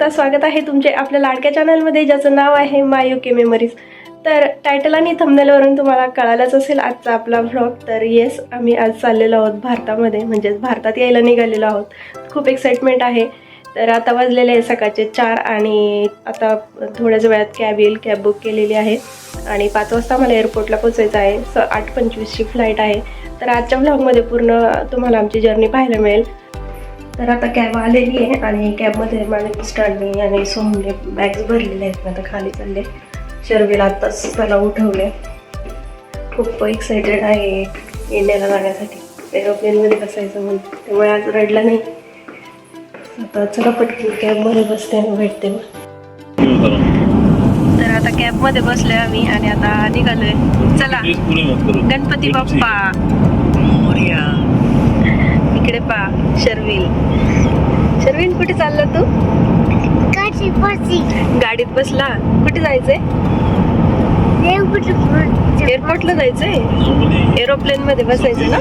हाय स्वागत आहे तुमचे आपल्या लाडक्या चॅनलमध्ये ज्याचं नाव आहे माय के मेमरीज तर टायटल आणि थंबनेलवरून तुम्हाला कळालंच असेल आजचा आपला व्लॉग तर येस आम्ही आज चाललेलो आहोत भारतामध्ये म्हणजेच भारतात यायला निघालेलो आहोत. खूप एक्साइटमेंट आहे. तर आता वाजलेले आहे सकाळचे चार आणि आता थोड्याच वेळात कॅब येईल कॅब बुक केलेली आहे. आणि पाच वाजता मला एअरपोर्टला पोचायचं आहे. स आठ पंचवीसची फ्लाईट आहे. तर आजच्या व्लॉगमध्ये पूर्ण तुम्हाला आमची जर्नी पाहायला मिळेल. तर आता कॅब आलेली आहे आणि कॅबमध्ये माझ्या मिस्टरने आणि सोहमने बॅग्स भरलेले आहेत. आता खाली चालले. शर्वीला आत्ताच त्याला उठवले खूप एक्सायटेड आहे इंडियाला जाण्यासाठी. एरोप्लेनमध्ये बसायचं म्हणून त्यामुळे आज रडला नाही. आता चला पटकन कॅबमध्ये बसते आणि भेटते मग. तर आता कॅबमध्ये बसलोय आम्ही आणि आता निघालोय. चला. गणपती बाप्पा. मोरया. इकडे पा शर्विल. शर्विल कुठे चालला तू? गाडीत बसला. कुठे जायचंय? एअरपोर्टला जायचंय? एरोप्लेन मध्ये बसायचं ना?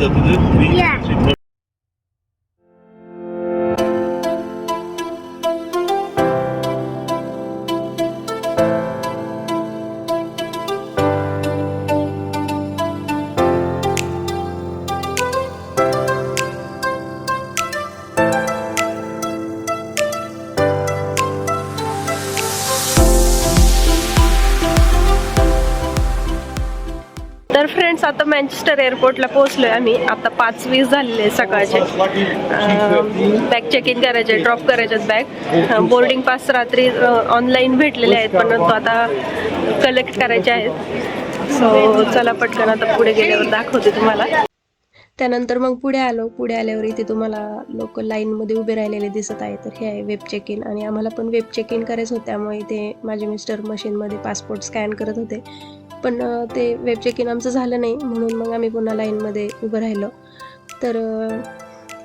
फ्रेंड्स आता मँचेस्टर एअरपोर्टला पोहोचलोय आम्ही. आता पाच वीस झालेले सकाळचे. बॅग चेक इन करायचे ड्रॉप करायचे बॅग. बोर्डिंग पास रात्री ऑनलाईन भेटलेले आहेत पण तो आता कलेक्ट करायचे आहेत. सो चला पटकन आता पुढे गेल्यावर दाखवते तुम्हाला. त्यानंतर मग पुढे आलो. पुढे आल्यावर इथे तुम्हाला लोक लाईनमध्ये उभे राहिलेले दिसत आहे तर हे आहे वेब चेक इन आणि आम्हाला पण वेब चेक इन करायचं होतं. त्यामुळे इथे माझे मिस्टर मशीनमध्ये पासपोर्ट स्कॅन करत होते. पण ते वेब चेक आमचं झालं नाही म्हणून मग आम्ही पुन्हा लाईनमध्ये उभं राहिलो. तर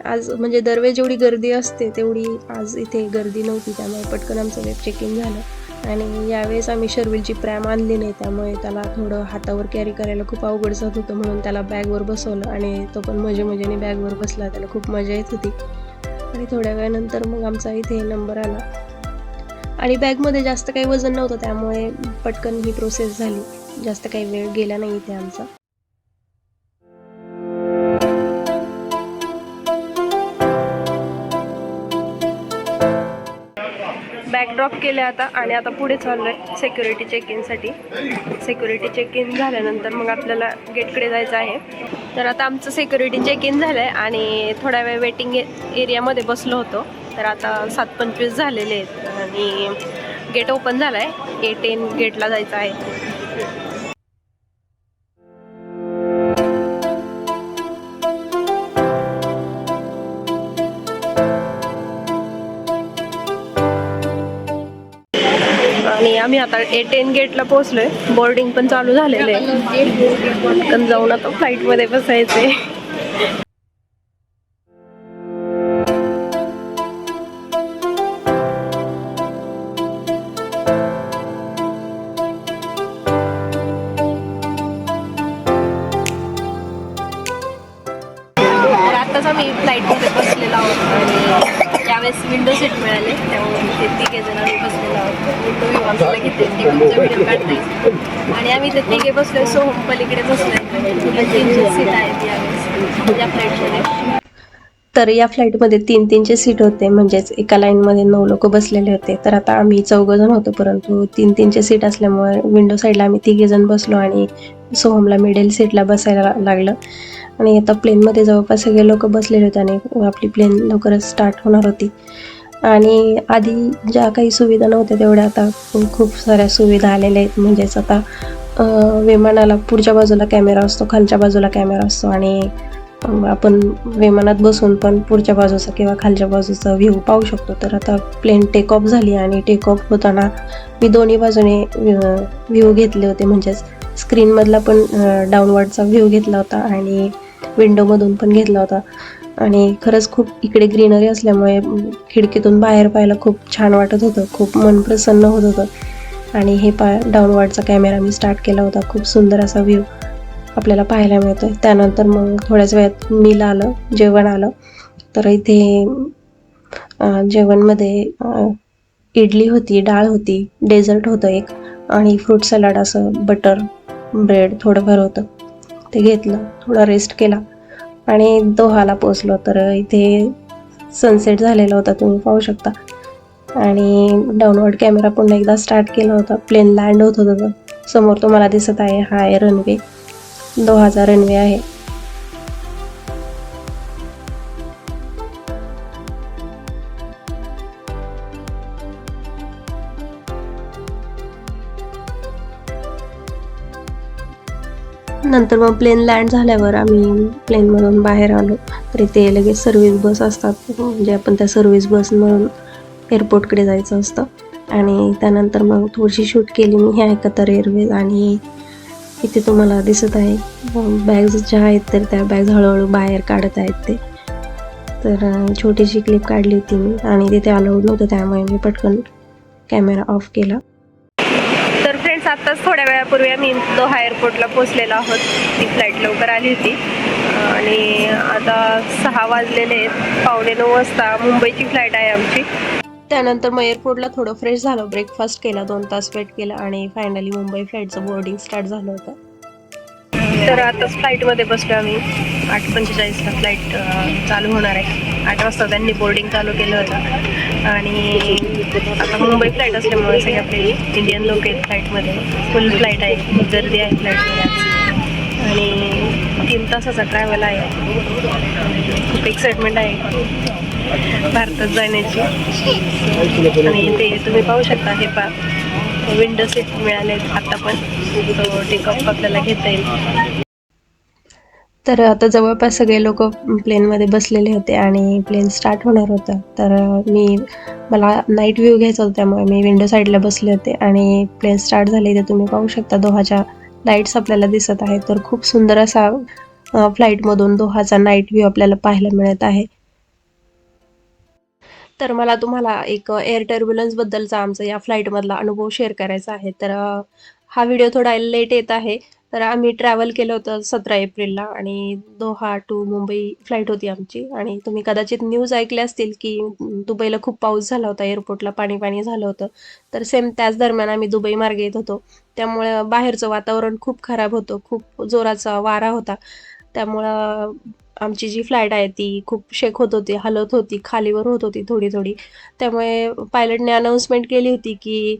आज म्हणजे दरवेळी जेवढी गर्दी असते तेवढी आज इथे गर्दी नव्हती त्यामुळे पटकन आमचं वेब चेकिंग इन झालं. आणि यावेळेस आम्ही शर्विलची प्रॅम आणली नाही त्यामुळे त्याला थोडं हातावर कॅरी करायला खूप अवघड जात होतं म्हणून त्याला बॅगवर बसवलं. आणि तो पण मजे मजेने बॅगवर बसला त्याला खूप मजा येत होती. आणि थोड्या वेळानंतर मग आमचा इथे नंबर आला. आणि बॅगमध्ये जास्त काही वजन नव्हतं त्यामुळे पटकन ही प्रोसेस झाली. जास्त काही वेळ गेला नाही इथे आमचा. बॅकड्रॉप केले आता आणि आता पुढे चाललोय सिक्युरिटी चेक इनसाठी सिक्युरिटी चेक इन झाल्यानंतर मग आपल्याला गेटकडे जायचं आहे. तर आता आमचं सिक्युरिटी चेक इन झालं आहे आणि थोड्या वेळ वेटिंग एरियामध्ये बसलो होतो. तर आता सात पंचवीस झालेले आहेत आणि गेट ओपन झालं आहे ए टेन गेटला जायचं आहे. आम्ही आता ए टेन गेटला पोहोचलोय. बोर्डिंग पण चालू झालेलं आहे. पटकन जाऊन आता फ्लाईटमध्ये बसायचंय. आताच आम्ही फ्लाईटमध्ये बसलेलो आहोत आणि त्यावेळेस विंडो सीट मिळाले त्यामुळे ते तिघे जण आम्ही बसलेलो आहोत. विंडो व्ह्यू आम्हाला घेते तिघांचा व्हिडिओ काढताय आणि आम्ही ते तिघे बसलोय सोहम पलीकडे बसलोय. तुला तीनशे सीट आहेत यावेळेस या फ्लाईटमध्ये तर या फ्लाईटमध्ये तीन तीनचे सीट होते. म्हणजेच एका लाईनमध्ये नऊ लोक बसलेले होते. तर आता आम्ही चौघं जण होतो परंतु तीन तीनचे सीट असल्यामुळे विंडो साईडला आम्ही तिघे जण बसलो आणि सोहमला मिडेल सीटला बसायला लागलं. आणि आता प्लेनमध्ये जवळपास सगळे लोक बसलेले होते आणि आपली प्लेन लवकरच स्टार्ट होणार होती. आणि आधी ज्या काही सुविधा नव्हत्या तेवढ्या आता खूप साऱ्या सुविधा आलेल्या आहेत. म्हणजेच आता विमानाला पुढच्या बाजूला कॅमेरा असतो खालच्या बाजूला कॅमेरा असतो आणि आपण विमानात बसून पण पुढच्या बाजूचा किंवा खालच्या बाजूचा व्ह्यू पाहू शकतो. तर आता प्लेन टेक ऑफ झाली आणि टेक ऑफ होताना मी दोन्ही बाजूने व्ह्यू घेतले होते. म्हणजेच स्क्रीनमधला पण डाउनवर्डचा व्ह्यू घेतला होता आणि विंडोमधून पण घेतला होता. आणि खरंच खूप इकडे ग्रीनरी असल्यामुळे खिडकीतून बाहेर पाहायला खूप छान वाटत होतं. खूप मन प्रसन्न होत होतं. आणि हे पा डाऊनवर्डचा कॅमेरा मी स्टार्ट केला होता. खूप सुंदर असा व्ह्यू आपल्याला पाहायला मिळतोय. त्यानंतर मग थोड्याच वेळात मील आलं जेवण आलं. तर इथे जेवणमध्ये इडली होती डाळ होती डेझर्ट होतं एक आणि फ्रूट सलाड असं बटर ब्रेड थोडंफार होतं. ते घेतलं थोडा रेस्ट केला. आणि दोहाला पोचलो तर इथे सनसेट झालेला होता तुम्ही पाहू शकता. आणि डाउनवर्ड कॅमेरा पुन्हा एकदा स्टार्ट केला होता. प्लेन लँड होत होतं. समोर तुम्हाला दिसत आहे हा आहे रनवे दोहाचा रनवे आहे. नंतर मग प्लेन लँड झाल्यावर आम्ही प्लेनमधून बाहेर आलो. तर इथे लगेच सर्व्हिस बस असतात. म्हणजे आपण त्या सर्व्हिस बसमधून एअरपोर्टकडे जायचं असतं. आणि त्यानंतर मग थोडीशी शूट केली मी ह्या एकतर एअरवेज आणि इथे तुम्हाला दिसत आहे. बॅग्स ज्या आहेत तर त्या बॅग्स हळूहळू बाहेर काढत आहेत ते. तर छोटीशी क्लिप काढली होती मी आणि तिथे अलाउड नव्हतं त्यामुळे मी पटकन कॅमेरा ऑफ केला. आत्ताच थोड्या वेळापूर्वी आम्ही दोहा एअरपोर्टला पोहोचलेलो आहोत. ती फ्लाईट लवकर आली होती. आणि आता सहा वाजलेले आहेत. पावणे नऊ वाजता मुंबईची फ्लाईट आहे आमची. त्यानंतर मग एअरपोर्टला थोडं फ्रेश झालं. ब्रेकफास्ट केला दोन तास वेट केला आणि फायनली मुंबई फ्लाईटचं बोर्डिंग स्टार्ट झालं होतं. तर आताच फ्लाईटमध्ये बसलो आम्ही. आठ पंचेचाळीसला फ्लाईट चालू होणार आहे. आठ वाजता त्यांनी बोर्डिंग चालू केलं होतं. आणि आता मुंबई फ्लाईट असल्यामुळे सगळे आपले इंडियन लोक आहेत फ्लाईटमध्ये. फुल फ्लाईट आहे. गर्दी आहे फ्लाईटमध्ये आणि तीन तासाचा ट्रॅव्हल आहे. खूप एक्साइटमेंट आहे. भारतात जाण्याची. आणि ते तुम्ही पाहू शकता हे पा विंडो सीट मिळाले आता पण. तो आपल्याला घेता येईल. तर आता जवळपास सगळे लोक प्लेनमध्ये बसलेले होते आणि प्लेन स्टार्ट होणार होतं. तर मी मला नाईट व्ह्यू घ्यायचा होता त्यामुळे मी विंडो साईडला बसले होते आणि प्लेन स्टार्ट झाले तर तुम्ही पाहू शकता दोहाच्या लाईट्स आपल्याला दिसत आहेत. तर खूप सुंदर असा फ्लाईटमधून दोहाचा नाईट व्ह्यू आपल्याला पाहायला मिळत आहे. तर मला तुम्हाला एक एअर टर्ब्युलन्सबद्दलचा आमचा या फ्लाईटमधला अनुभव शेअर करायचा आहे. तर हा व्हिडिओ थोडा लेट येत आहे. तर आम्ही ट्रॅव्हल केलं होतं सतरा एप्रिलला आणि दोहा टू मुंबई फ्लाईट होती आमची. आणि तुम्ही कदाचित न्यूज ऐकल्या असतील की दुबईला खूप पाऊस झाला होता एअरपोर्टला पाणी पाणी झालं होतं. तर सेम त्याच दरम्यान आम्ही दुबई मार्गे येत होतो. त्यामुळे बाहेरचं वातावरण खूप खराब होतं खूप जोराचा वारा होता. त्यामुळं आमची जी फ्लाईट आहे ती खूप शेक होत होती हलत होती खालीवर होत होती थोडी थोडी. त्यामुळे पायलटने अनाऊन्समेंट केली होती की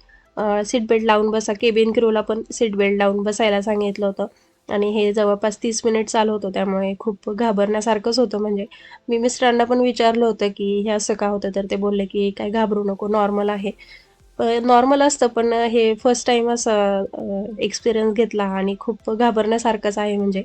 सीट बेल्ट लावून बसा. केबिन क्रूला पण सीट बेल्ट लावून बसायला सांगितलं होतं. आणि हे जवळपास तीस मिनिट चालू होतं. त्यामुळे खूप घाबरण्यासारखंच होतं. म्हणजे मी मिस्टरांना पण विचारलं होतं की हे असं का होतं? तर ते बोलले की काय घाबरू नको. नॉर्मल आहे. नॉर्मल असतं पण हे फर्स्ट टाइम असं एक्सपिरियन्स घेतला. आणि खूप घाबरण्यासारखंच आहे. म्हणजे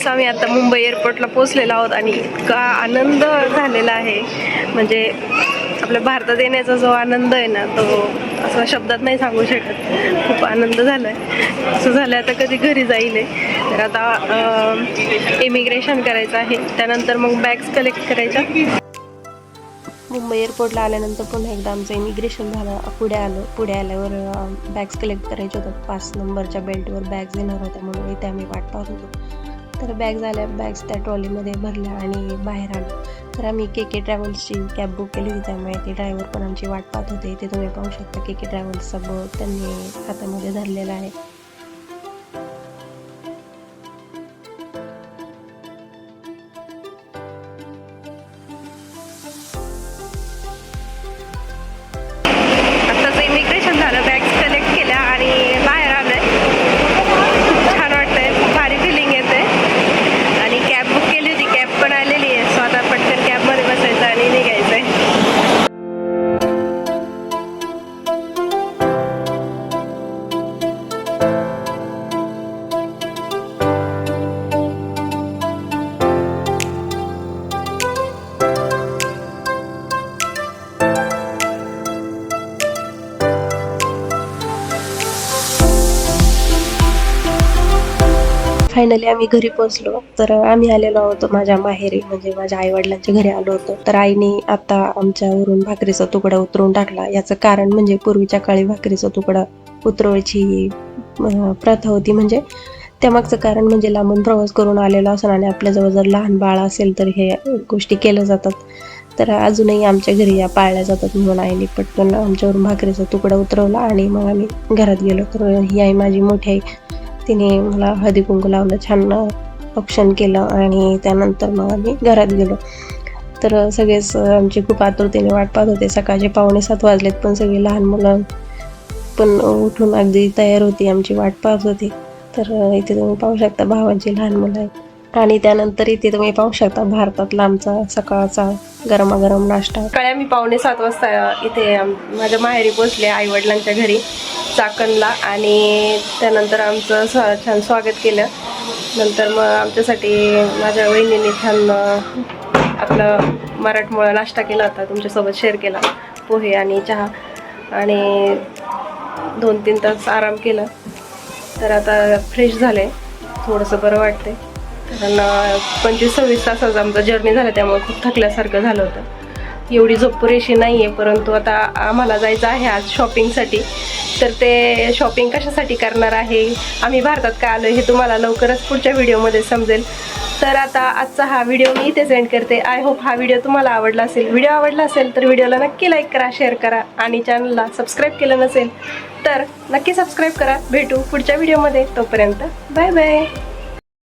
फ्रेंड्स आम्ही आता मुंबई एअरपोर्टला पोहोचलेलो आहोत आणि इतका आनंद झालेला आहे. म्हणजे आपल्या भारतात येण्याचा जो आनंद आहे ना तो असं शब्दात नाही सांगू शकत. खूप आनंद झाला आहे असं झालं आता कधी घरी जाईल आहे. तर आता इमिग्रेशन करायचं आहे. त्यानंतर मग बॅग्स कलेक्ट करायच्या. मुंबई एअरपोर्टला आल्यानंतर पुन्हा एकदा आमचं इमिग्रेशन झालं. पुढे आलं पुढे आल्यावर बॅग्स कलेक्ट करायचे होतं. पाच नंबरच्या बेल्टवर बॅग्स येणार होत्या म्हणून इथे आम्ही वाट पाहत होतो. तर बॅग झाल्या बॅग्स त्या ट्रॉलीमध्ये भरल्या आणि बाहेर आलो तर आम्ही के के ट्रॅव्हल्सची कॅब बुक केली होती त्यामुळे ते ड्रायव्हर पण आमची वाट पाहत होते. ते तुम्ही पाहू शकता के के ट्रॅव्हल्सचा बोर्ड त्यांनी हातामध्ये धरलेला आहे. फायनली आम्ही घरी पोहोचलो. तर आम्ही आलेलो होतो माझ्या माहेरी म्हणजे माझ्या आई वडिलांच्या घरी आलो होतो. तर आईने आता आमच्यावरून भाकरीचा तुकडा उतरवून टाकला. याचं कारण म्हणजे पूर्वीच्या काळी भाकरीचा तुकडा उतरवायची प्रथा होती. म्हणजे त्यामागचं कारण म्हणजे लांबून प्रवास करून आलेलो असेल आणि आपल्याजवळ जर लहान बाळ असेल तर हे गोष्टी केल्या जातात. तर अजूनही आमच्या घरी या पाळल्या जातात म्हणून आईने पटकन आमच्यावरून भाकरीचा तुकडा उतरवला आणि मग आम्ही घरात गेलो. तर ही आई माझी मोठी आई. तिने मला हळदी कुंकू लावलं छान भक्षण केलं आणि त्यानंतर मग आम्ही घरात गेलो. तर सगळेच आमची खूप आतुरतेने वाट पाहत होते. सकाळचे पावणे सात वाजलेत पण सगळी लहान मुलं पण उठून अगदी तयार होती आमची वाट पाहत होती. तर इथे तुम्ही पाहू शकता भावांची लहान मुलं आहेत. आणि त्यानंतर इथे तुम्ही पाहू शकता भारतातला आमचा सकाळचा गरमागरम नाश्ता. सकाळी आम्ही पावणे सात वाजता इथे माझ्या माहेरी पोचले आई वडिलांच्या घरी चाकणला आणि त्यानंतर आमचं स- छान स्वागत केलं. नंतर मग आमच्यासाठी माझ्या वहिनीने छान आपलं मराठमोळा नाश्ता केला होता. तुमच्यासोबत शेअर केला. पोहे आणि चहा आणि दोन तीन तास आराम केला. तर आता फ्रेश झाले. थोडंसं बरं वाटते कारण पंचवीस सव्वीस तासाचा आमचा जर्नी झाला त्यामुळे खूप थकल्यासारखं झालं होतं. एवढी झोप पुरेशी नाही आहे परंतु आता आम्हाला जायचं आहे आज शॉपिंगसाठी तर ते शॉपिंग कशासाठी करणार आहे आम्ही भारतात काय आलो हे तुम्हाला लवकरच पुढच्या व्हिडिओमध्ये समजेल. तर आता आजचा हा व्हिडिओ मी इथे सेंड करते. आय होप हा व्हिडिओ तुम्हाला आवडला असेल. व्हिडिओ आवडला असेल तर व्हिडिओला नक्की लाईक करा शेअर करा आणि चॅनलला सबस्क्राईब केलं नसेल तर नक्की सबस्क्राईब करा. भेटू पुढच्या व्हिडिओमध्ये तोपर्यंत बाय बाय